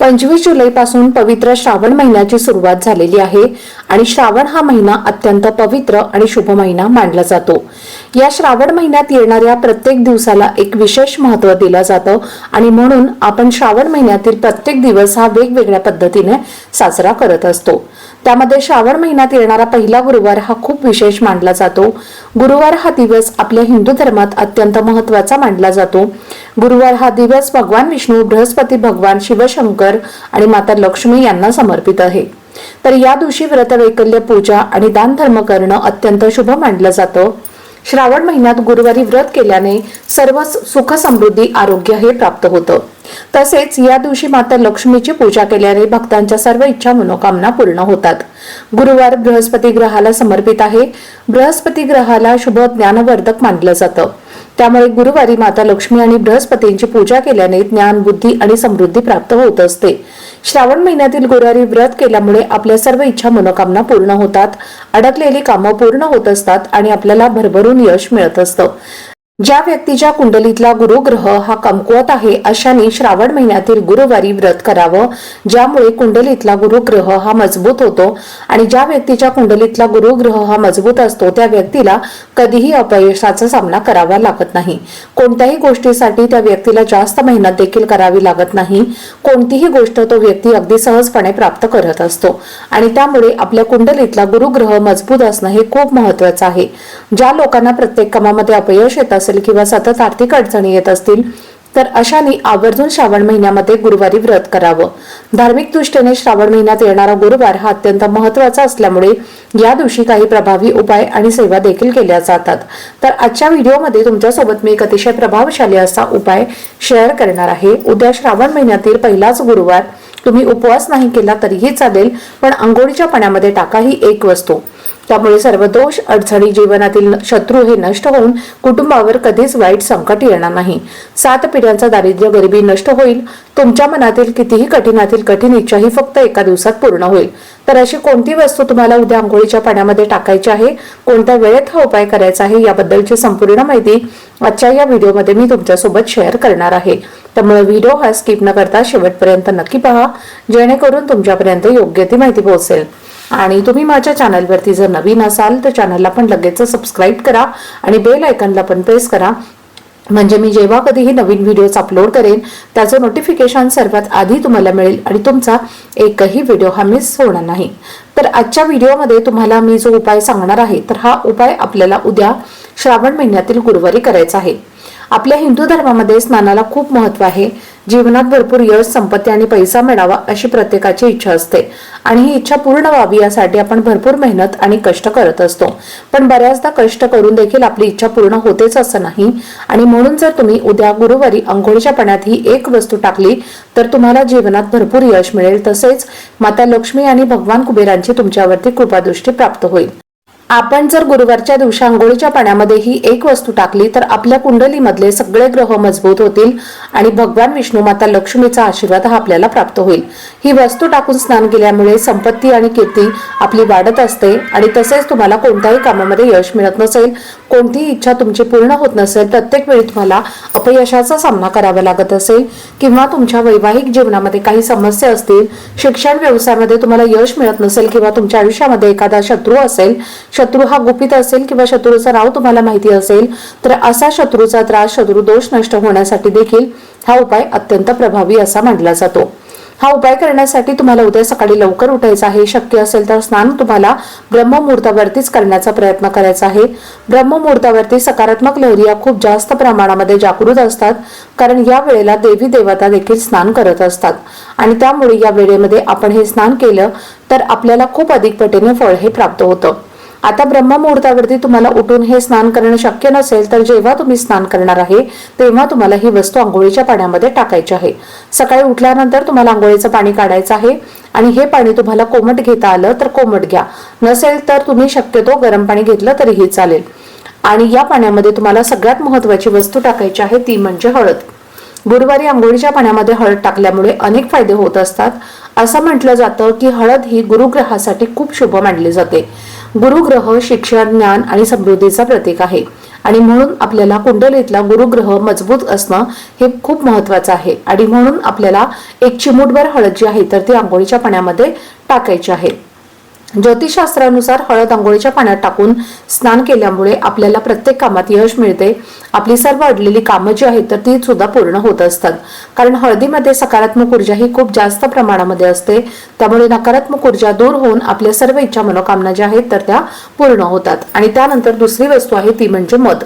पंचवीस जुलैपासून पवित्र श्रावण महिन्याची सुरुवात झालेली आहे आणि श्रावण हा महिना अत्यंत पवित्र आणि शुभ महिना मानला जातो. या श्रावण महिन्यात येणाऱ्या प्रत्येक दिवसाला एक विशेष महत्त्व दिलं जातं आणि म्हणून आपण श्रावण महिन्यातील प्रत्येक दिवस हा वेगवेगळ्या पद्धतीने साजरा करत असतो. त्यामध्ये श्रावण महिन्यात येणारा पहिला गुरुवार हा खूप विशेष मानला जातो. गुरुवार हा दिवस आपल्या हिंदू धर्मात अत्यंत महत्त्वाचा मानला जातो. गुरुवार हा दिवस भगवान विष्णू बृहस्पती भगवान शिवशंकर आणि माता लक्ष्मी यांना समर्पित आहे. तर या दिवशी व्रत वैकल्य पूजा आणि दान धर्म करणं अत्यंत शुभ मानलं जातं. श्रावण महिन्यात गुरुवारी व्रत केल्याने सर्व सुख समृद्धी आरोग्य हे प्राप्त होतं. तसेच या दिवशी माता लक्ष्मीची पूजा केल्याने भक्तांच्या सर्व इच्छा मनोकामना पूर्ण होतात. गुरुवार बृहस्पती ग्रहाला समर्पित आहे. बृहस्पती ग्रहाला शुभ ज्ञानवर्धक मानलं जातं. त्यामुळे गुरुवारी माता लक्ष्मी आणि बृहस्पतींची पूजा केल्याने ज्ञान बुद्धी आणि समृद्धी प्राप्त होत असते. श्रावण महिन्यातील गुरुवारी व्रत केल्यामुळे आपल्या सर्व इच्छा मनोकामना पूर्ण होतात. अडकलेली कामं पूर्ण होत असतात आणि आपल्याला भरभरून यश मिळत असतं. ज्या व्यक्तीच्या कुंडलीतला गुरुग्रह हा कमकुवत आहे अशाने श्रावण महिन्यातील गुरुवारी व्रत करावं ज्यामुळे कुंडलीतला गुरुग्रह हा मजबूत होतो आणि ज्या व्यक्तीच्या कुंडलीतला गुरुग्रह हा मजबूत असतो त्या व्यक्तीला कधीही अपयशाचा सामना करावा लागत नाही. कोणत्याही गोष्टीसाठी त्या व्यक्तीला जास्त मेहनत देखील करावी लागत नाही. कोणतीही गोष्ट तो व्यक्ती अगदी सहजपणे प्राप्त करत असतो. आणि त्यामुळे आपल्या कुंडलीतला गुरुग्रह मजबूत असणं हे खूप महत्वाचं आहे. ज्या लोकांना प्रत्येक कामामध्ये अपयश येत असेल किंवा सतत आर्थिक अडचणी येत असतील तर अशाने आवर्जून श्रावण महिन्यामध्ये गुरुवारी व्रत करावं. धार्मिक दृष्टीने श्रावण महिन्यात येणारा गुरुवार हा अत्यंत महत्त्वाचा असल्यामुळे या दिवशी काही प्रभावी उपाय आणि सेवा देखील केल्या जातात. तर आजच्या व्हिडिओमध्ये तुमच्यासोबत मी एक अतिशय प्रभावशाली असा उपाय शेअर करणार आहे. उद्या श्रावण महिन्यातील पहिलाच गुरुवार. तुम्ही उपवास नाही केला तरीही चालेल पण आंघोळीच्या पाण्यामध्ये टाका ही एक वस्तू. त्यामुळे सर्व दोष अडचणी जीवनातील शत्रू हे नष्ट होऊन कुटुंबावर कधीच वाईट संकट येणार नाही. सात पिढ्यांचा दारिद्र्य गरिबी नष्ट होईल. तुमच्या मनातील कितीही कठीणातील कठीण इच्छा ही फक्त एका दिवसात पूर्ण होईल. तर अशी कोणती वस्तू तुम्हाला उद्या आंघोळीच्या पाण्यामध्ये टाकायची आहे? कोणत्या वेळेत हा उपाय करायचा आहे? याबद्दलची संपूर्ण माहिती आजच्या या व्हिडिओमध्ये मी तुमच्यासोबत शेअर करणार आहे. त्यामुळे व्हिडिओ हा स्किप न करता शेवटपर्यंत नक्की पहा जेणेकरून तुमच्यापर्यंत योग्य ती माहिती पोहोचेल. आणि तुम्ही माझ्या चॅनलवरती जर नवीन असाल तर चॅनलला पण लगेच सबस्क्राईब करा आणि बेल आयकनला पण प्रेस करा म्हणजे मी जेव्हा कधीही नवीन व्हिडिओज अपलोड करेन त्याचं नोटिफिकेशन सर्वात आधी तुम्हाला मिळेल आणि तुमचा एकही व्हिडिओ हा मिस होणार नाही. तर आजच्या व्हिडिओमध्ये तुम्हाला मी जो उपाय सांगणार आहे तर हा उपाय आपल्याला उद्या श्रावण महिन्यातील गुरुवारी करायचा आहे. आपल्या हिंदू धर्मामध्ये स्नानाला खूप महत्त्व आहे. जीवनात भरपूर यश संपत्ती आणि पैसा मिळावा अशी प्रत्येकाची इच्छा असते. आणि ही इच्छा पूर्ण व्हावी यासाठी आपण भरपूर मेहनत आणि कष्ट करत असतो. पण बऱ्याचदा कष्ट करून देखील आपली इच्छा पूर्ण होतेच असं नाही. आणि म्हणून जर तुम्ही उद्या गुरुवारी अंघोळीच्या पाण्यात ही एक वस्तू टाकली तर तुम्हाला जीवनात भरपूर यश मिळेल. तसेच माता लक्ष्मी आणि भगवान कुबेरांची तुमच्यावरती कृपादृष्टी प्राप्त होईल. आपण जर गुरुवारच्या दिवशी आंघोळीच्या पाण्यामध्ये ही एक वस्तू टाकली तर आपल्या कुंडलीमधले सगळे ग्रह मजबूत होतील आणि भगवान विष्णू माता लक्ष्मीचा आशीर्वाद हा आपल्याला प्राप्त होईल. ही वस्तू टाकून स्नान केल्यामुळे संपत्ती आणि कीर्ती आपली वाढत असते आणि तसेच तुम्हाला कोणत्याही कामामध्ये यश मिळत नसेल कोणतीही इच्छा तुमची पूर्ण होत नसेल प्रत्येक वेळी तुम्हाला अपयशाचा सामना करावा लागत असेल किंवा तुमच्या वैवाहिक जीवनामध्ये काही समस्या असतील शिक्षण व्यवसायामध्ये तुम्हाला यश मिळत नसेल किंवा तुमच्या आयुष्यामध्ये एखादा शत्रू असेल शत्रू हा गुपित असेल किंवा शत्रूचा नाव तुम्हाला माहिती असेल तर असा शत्रूचा त्रास शत्रू दोष नष्ट होण्यासाठी देखील हा उपाय अत्यंत प्रभावी असा मानला जातो. हा उपाय करण्यासाठी तुम्हाला उद्या सकाळी लवकर उठायचं आहे. शक्य असेल तर स्नान तुम्हाला ब्रह्ममुहूर्तावरतीच करण्याचा प्रयत्न करायचा आहे. ब्रह्ममुहूर्तावरती सकारात्मक लहरिया खूप जास्त प्रमाणामध्ये जागृत असतात कारण या वेळेला देवी देवता देखील स्नान करत असतात. आणि त्यामुळे या वेळेमध्ये आपण हे स्नान केलं तर आपल्याला खूप अधिक पटीने फळ हे प्राप्त होतं. आता ब्रह्ममुहूर्तावरती तुम्हाला उठून हे स्नान करणं शक्य नसेल तर जेव्हा तुम्ही स्नान करणार आहे तेव्हा तुम्हाला ही वस्तू आंघोळीच्या पाण्यामध्ये टाकायची आहे. सकाळी उठल्यानंतर तुम्हाला आंघोळीचं पाणी काढायचं आहे आणि हे पाणी तुम्हाला कोमट घेता आलं तर कोमट घ्या. नसेल तर तुम्ही शक्यतो गरम पाणी घेतलं तरीही चालेल. आणि या पाण्यामध्ये तुम्हाला सगळ्यात महत्वाची वस्तू टाकायची आहे ती म्हणजे हळद. गुरुवारी आंघोळीच्या पाण्यामध्ये हळद टाकल्यामुळे अनेक फायदे होत असतात. असं म्हटलं जातं की हळद ही गुरुग्रहासाठी खूप शुभ मानली जाते. गुरुग्रह शिक्षण ज्ञान आणि समृद्धीचा प्रतीक आहे. आणि म्हणून आपल्याला कुंडलीतला गुरुग्रह मजबूत असणं हे खूप महत्वाचं आहे. आणि म्हणून आपल्याला एक चिमूटभर हळद जी आहे तर ती आंघोळीच्या पाण्यामध्ये टाकायची आहे. ज्योतिषशास्त्रानुसार हळद आंघोळीच्या पाण्यात टाकून स्नान केल्यामुळे आपल्याला प्रत्येक कामात यश मिळते. आपली सर्व अडलेली कामं जी आहेत तर ती सुद्धा पूर्ण होत असतात. कारण हळदीमध्ये सकारात्मक ऊर्जा ही खूप जास्त प्रमाणामध्ये असते. त्यामुळे नकारात्मक ऊर्जा दूर होऊन आपल्या सर्व इच्छा मनोकामना ज्या आहेत तर त्या पूर्ण होतात. आणि त्यानंतर दुसरी वस्तू आहे ती म्हणजे मध.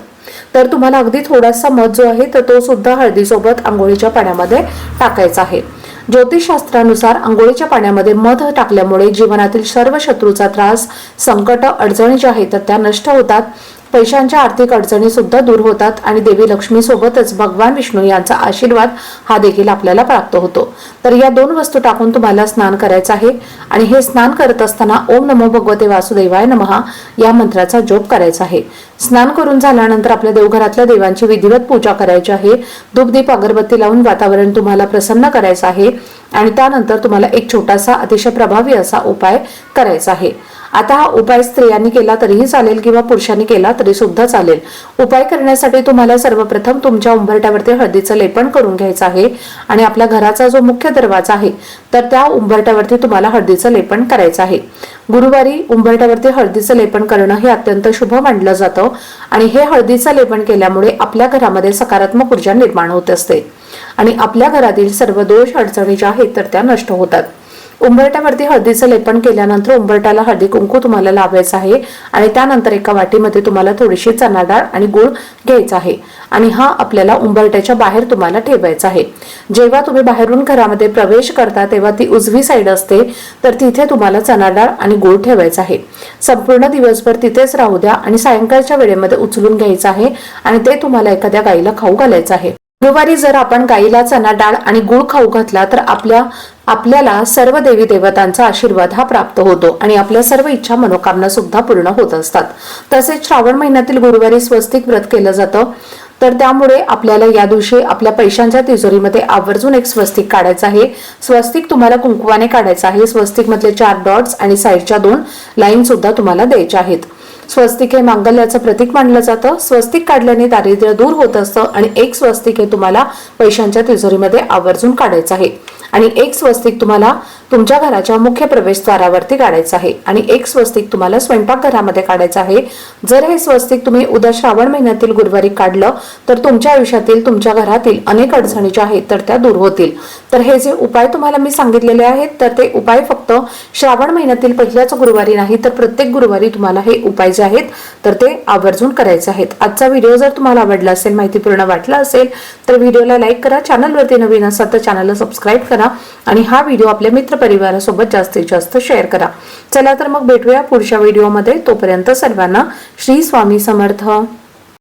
तर तुम्हाला अगदी थोडासा मध जो आहे तर तो सुद्धा हळदीसोबत आंघोळीच्या पाण्यामध्ये टाकायचा आहे. ज्योतिषशास्त्रानुसार आंघोळीच्या पाण्यामध्ये मध टाकल्यामुळे जीवनातील सर्व शत्रूचा त्रास संकट अडचणी ज्या आहेत तर त्या नष्ट होतात. पैशांच्या आर्थिक अडचणी सुद्धा दूर होतात आणि देवी लक्ष्मी सोबतच भगवान विष्णू यांचा आशीर्वाद हा देखील आपल्याला प्राप्त होतो. तर या दोन वस्तू टाकून तुम्हाला स्नान करायचं आहे आणि हे स्नान करत असताना ओम नमो भगवते वासुदेवाय नमहा या मंत्राचा जोप करायचा आहे. स्नान करून झाल्यानंतर आपल्या देवघरातल्या देवांची विधिवत पूजा करायची आहे. धूपदीप अगरबत्ती लावून वातावरण तुम्हाला प्रसन्न करायचं आहे आणि त्यानंतर तुम्हाला एक छोटासा अतिशय प्रभावी असा उपाय करायचा आहे. आता हा उपाय स्त्रियांनी केला तरीही चालेल किंवा पुरुषांनी केला तरी सुद्धा चालेल. उपाय करण्यासाठी तुम्हाला सर्वप्रथम तुमच्या उंबरट्यावरती हळदीचं लेपन करून घ्यायचं आहे आणि आपल्या घराचा जो मुख्य दरवाजा आहे तर त्या उंबरट्यावरती तुम्हाला हळदीचं लेपन करायचं आहे. गुरुवारी उंबरट्यावरती हळदीचं लेपन करणं हे अत्यंत शुभ मानलं जातं आणि हे हळदीचं लेपन केल्यामुळे आपल्या घरामध्ये सकारात्मक ऊर्जा निर्माण होत असते. आणि आपल्या घरातील सर्व दोष अडचणी ज्या आहेत तर त्या नष्ट होतात. उंबरट्यावरती हळदीचं लेपन केल्यानंतर उंबरट्याला हळदी कुंकू तुम्हाला लावायचं आहे आणि त्यानंतर एका वाटीमध्ये तुम्हाला थोडीशी चना डाळ आणि गुळ घ्यायचा आहे. आणि हा आपल्याला उंबरट्याच्या बाहेर तुम्हाला ठेवायचा आहे. जेव्हा तुम्ही बाहेरून घरामध्ये प्रवेश करता तेव्हा ती उजवी साईड असते तर तिथे तुम्हाला चना डाळ आणि गुळ ठेवायचा आहे. संपूर्ण दिवसभर तिथेच राहू द्या आणि सायंकाळच्या वेळेमध्ये उचलून घ्यायचं आहे आणि ते तुम्हाला एखाद्या गाईला खाऊ घालायचं आहे. गुरुवारी जर आपण गाईला चना डाळ आणि गुळ खाऊ घातला तर आपल्या आपल्याला सर्व देवी देवतांचा आशीर्वाद हा प्राप्त होतो आणि आपल्या सर्व इच्छा मनोकामना सुद्धा पूर्ण होत असतात. तसेच श्रावण महिन्यातील गुरुवारी स्वस्तिक व्रत केलं जातं. तर त्यामुळे आपल्याला या दिवशी आपल्या पैशांच्या तिजोरीमध्ये आवर्जून एक स्वस्तिक काढायचं आहे. स्वस्तिक तुम्हाला कुंकुवाने काढायचं आहे. स्वस्तिक मधले चार डॉट्स आणि साईडच्या दोन लाईन सुद्धा तुम्हाला द्यायच्या आहेत. स्वस्तिक हे मांगल्याचं प्रतीक मानलं जातं. स्वस्तिक काढल्याने दारिद्र्य दूर होत असतं आणि एक स्वस्तिक हे तुम्हाला पैशांच्या तिजोरीमध्ये आवर्जून काढायचं आहे. आणि एक स्वस्तिक तुम्हाला तुमच्या घराच्या मुख्य प्रवेशद्वारावरती काढायचं आहे. आणि एक स्वस्तिक तुम्हाला स्वयंपाकघरामध्ये काढायचं आहे. जर हे स्वस्तिक तुम्ही उद्या श्रावण महिन्यातील गुरुवारी काढलं तर तुमच्या आयुष्यातील तुमच्या घरातील अनेक अडचणी ज्या आहेत तर त्या दूर होतील. तर हे जे उपाय तुम्हाला मी सांगितलेले आहेत तर ते उपाय फक्त श्रावण महिन्यातील पहिल्याच गुरुवारी नाही तर प्रत्येक गुरुवारी तुम्हाला हे उपाय जे आहेत तर ते आवर्जून करायचे आहेत. आजचा व्हिडिओ जर तुम्हाला आवडला असेल माहितीपूर्ण वाटला असेल तर व्हिडिओला लाईक करा चॅनलवरती नवीन असाल तर चॅनलला सबस्क्राईब करा. आणि हा व्हिडिओ आपल्या मित्रपरिवारासोबत जास्तीत जास्त शेअर करा. चला तर मग भेटूया पुढच्या व्हिडिओमध्ये तोपर्यंत सर्वांना श्री स्वामी समर्थ.